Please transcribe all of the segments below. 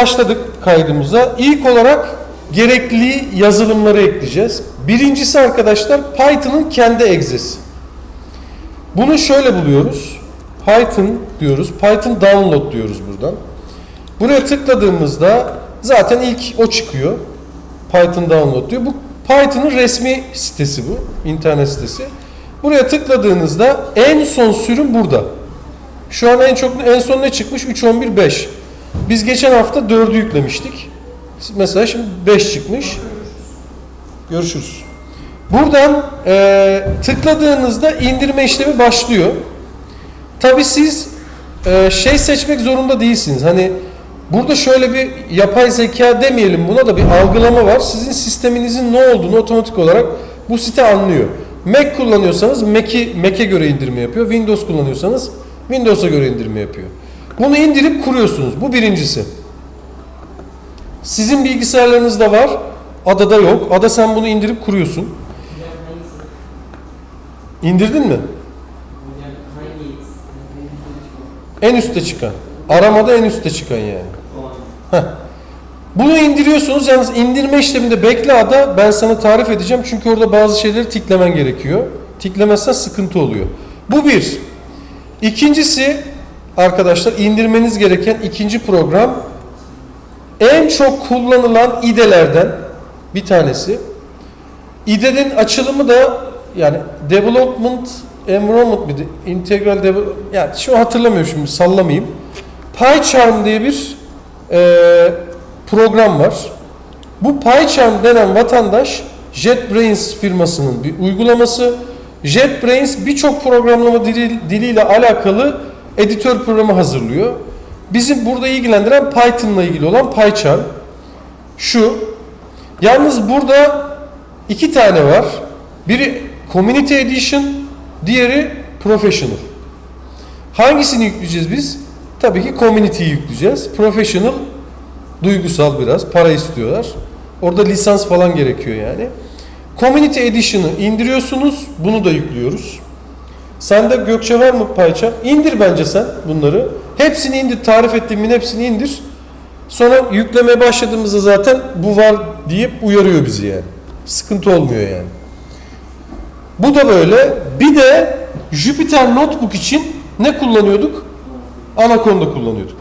Başladık kaydımıza. İlk olarak gerekli yazılımları ekleyeceğiz. Birincisi arkadaşlar Python'ın kendi egzesi. Bunu şöyle buluyoruz. Python diyoruz. Python download diyoruz buradan. Buraya tıkladığımızda zaten ilk o çıkıyor. Python download diyor. Bu Python'ın resmi sitesi bu. internet sitesi. Buraya tıkladığınızda en son sürüm burada. Şu an en çok en son ne çıkmış? 3.11.5. Biz geçen hafta 4'ü yüklemiştik. Mesela şimdi 5 çıkmış. Görüşürüz. Buradan e, tıkladığınızda indirme işlemi başlıyor. Tabi siz e, şey seçmek zorunda değilsiniz. Hani burada şöyle bir yapay zeka demeyelim buna da bir algılama var. Sizin sisteminizin ne olduğunu otomatik olarak bu site anlıyor. Mac kullanıyorsanız Mac'i Mac'e göre indirme yapıyor. Windows kullanıyorsanız Windows'a göre indirme yapıyor. Bunu indirip kuruyorsunuz. Bu birincisi. Sizin bilgisayarlarınızda var. Adada yok. Ada sen bunu indirip kuruyorsun. İndirdin mi? En üstte çıkan. Aramada en üstte çıkan yani. Heh. Bunu indiriyorsunuz. Yalnız indirme işleminde bekle ada ben sana tarif edeceğim. Çünkü orada bazı şeyleri tiklemen gerekiyor. Tiklemezsen sıkıntı oluyor. Bu bir. İkincisi arkadaşlar indirmeniz gereken ikinci program en çok kullanılan IDE'lerden bir tanesi. IDE'nin açılımı da yani Development Environment mıydı? Integral Devel yani şu hatırlamıyorum şimdi sallamayayım. PyCharm diye bir e, program var. Bu PyCharm denen vatandaş JetBrains firmasının bir uygulaması. JetBrains birçok programlama dili, diliyle alakalı editör programı hazırlıyor. Bizim burada ilgilendiren Python'la ilgili olan PyCharm. Şu. Yalnız burada iki tane var. Biri Community Edition, diğeri Professional. Hangisini yükleyeceğiz biz? Tabii ki Community'yi yükleyeceğiz. Professional duygusal biraz, para istiyorlar. Orada lisans falan gerekiyor yani. Community Edition'ı indiriyorsunuz, bunu da yüklüyoruz. Sende Gökçe var mı payça? İndir bence sen bunları. Hepsini indir, tarif ettiğimin hepsini indir. Sonra yüklemeye başladığımızda zaten bu var deyip uyarıyor bizi yani. Sıkıntı olmuyor yani. Bu da böyle. Bir de Jupyter Notebook için ne kullanıyorduk? Anaconda kullanıyorduk.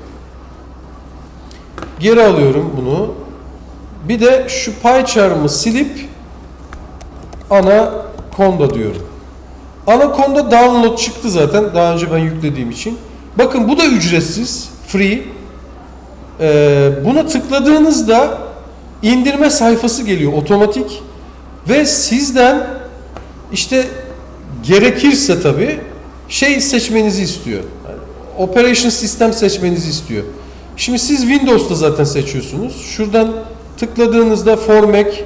Geri alıyorum bunu. Bir de şu PyCharm'ı silip Anaconda diyorum. Anaconda download çıktı zaten daha önce ben yüklediğim için. Bakın bu da ücretsiz, free. Ee, buna tıkladığınızda indirme sayfası geliyor otomatik ve sizden işte gerekirse tabi şey seçmenizi istiyor. Yani operation sistem seçmenizi istiyor. Şimdi siz Windows'ta zaten seçiyorsunuz. Şuradan tıkladığınızda for Mac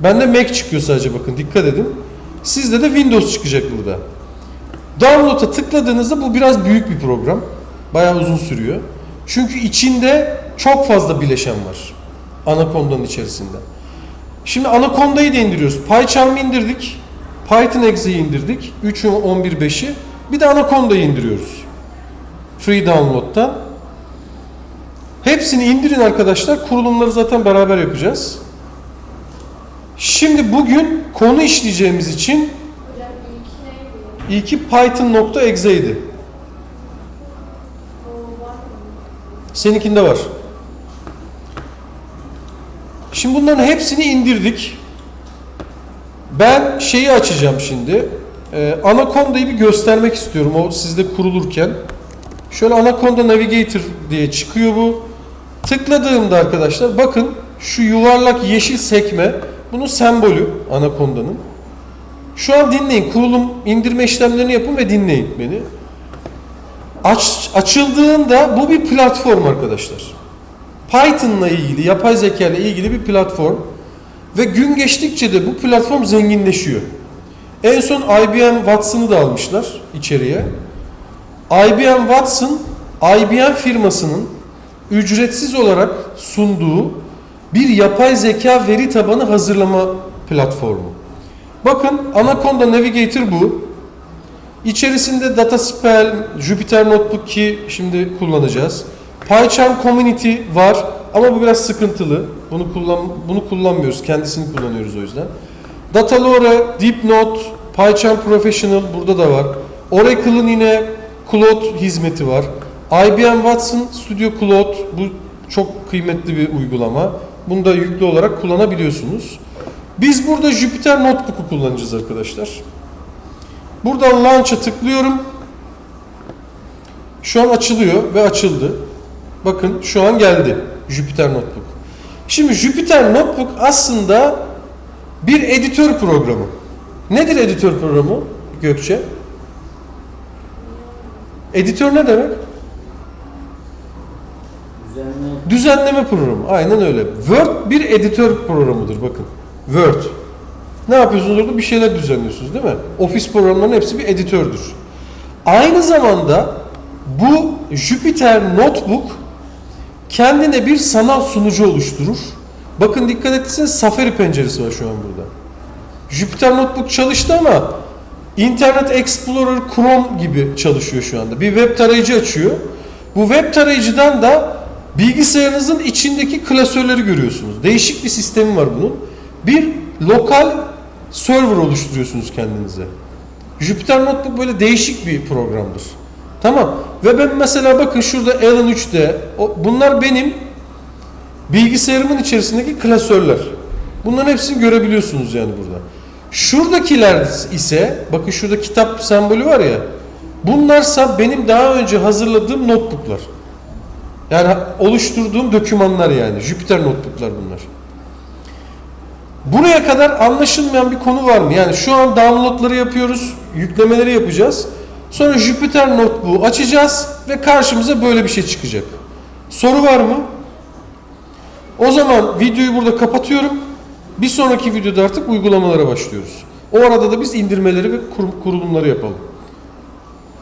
bende Mac çıkıyor sadece bakın dikkat edin. Sizde de Windows çıkacak burada. Download'a tıkladığınızda bu biraz büyük bir program. Bayağı uzun sürüyor. Çünkü içinde çok fazla bileşen var. Anaconda'nın içerisinde. Şimdi Anaconda'yı da indiriyoruz. PyCharm'ı indirdik. Python Exe'yi indirdik. 3.11.5'i. Bir de Anaconda'yı indiriyoruz. Free download'dan. Hepsini indirin arkadaşlar. Kurulumları zaten beraber yapacağız. Şimdi bugün konu işleyeceğimiz için ilki python.exe'ydi. Seninkinde var. Şimdi bunların hepsini indirdik. Ben şeyi açacağım şimdi. Ee, Anaconda'yı bir göstermek istiyorum o sizde kurulurken. Şöyle Anaconda Navigator diye çıkıyor bu. Tıkladığımda arkadaşlar bakın şu yuvarlak yeşil sekme bunun sembolü Anaconda'nın. Şu an dinleyin. Kurulum indirme işlemlerini yapın ve dinleyin beni. Aç, açıldığında bu bir platform arkadaşlar. Python'la ilgili, yapay zeka ile ilgili bir platform. Ve gün geçtikçe de bu platform zenginleşiyor. En son IBM Watson'ı da almışlar içeriye. IBM Watson, IBM firmasının ücretsiz olarak sunduğu bir yapay zeka veri tabanı hazırlama platformu. Bakın Anaconda Navigator bu. İçerisinde Dataspell, Jupyter Notebook ki şimdi kullanacağız. PyCharm Community var. ama bu biraz sıkıntılı. Bunu kullan bunu kullanmıyoruz. Kendisini kullanıyoruz o yüzden. Datalore, Deepnote, PyCharm Professional burada da var. Oracle'ın yine Cloud hizmeti var. IBM Watson Studio Cloud bu çok kıymetli bir uygulama. Bunu da yüklü olarak kullanabiliyorsunuz. Biz burada Jupyter Notebook'u kullanacağız arkadaşlar. Buradan Launch'a tıklıyorum. Şu an açılıyor ve açıldı. Bakın şu an geldi Jupyter Notebook. Şimdi Jupyter Notebook aslında bir editör programı. Nedir editör programı Gökçe? Editör ne demek? Düzenleme programı. Aynen öyle. Word bir editör programıdır bakın. Word. Ne yapıyorsunuz orada? Bir şeyler düzenliyorsunuz değil mi? Office programlarının hepsi bir editördür. Aynı zamanda bu Jupyter Notebook kendine bir sanal sunucu oluşturur. Bakın dikkat etseniz Safari penceresi var şu an burada. Jupyter Notebook çalıştı ama Internet Explorer Chrome gibi çalışıyor şu anda. Bir web tarayıcı açıyor. Bu web tarayıcıdan da bilgisayarınızın içindeki klasörleri görüyorsunuz. Değişik bir sistemi var bunun. Bir lokal server oluşturuyorsunuz kendinize. Jupyter Notebook böyle değişik bir programdır. Tamam. Ve ben mesela bakın şurada Alan 3'te o- bunlar benim bilgisayarımın içerisindeki klasörler. Bunların hepsini görebiliyorsunuz yani burada. Şuradakiler ise bakın şurada kitap sembolü var ya. Bunlarsa benim daha önce hazırladığım notebooklar. Yani oluşturduğum dokümanlar yani. Jupyter notebooklar bunlar. Buraya kadar anlaşılmayan bir konu var mı? Yani şu an downloadları yapıyoruz, yüklemeleri yapacağız. Sonra Jupyter Notebook'u açacağız ve karşımıza böyle bir şey çıkacak. Soru var mı? O zaman videoyu burada kapatıyorum. Bir sonraki videoda artık uygulamalara başlıyoruz. O arada da biz indirmeleri ve kur- kurulumları yapalım.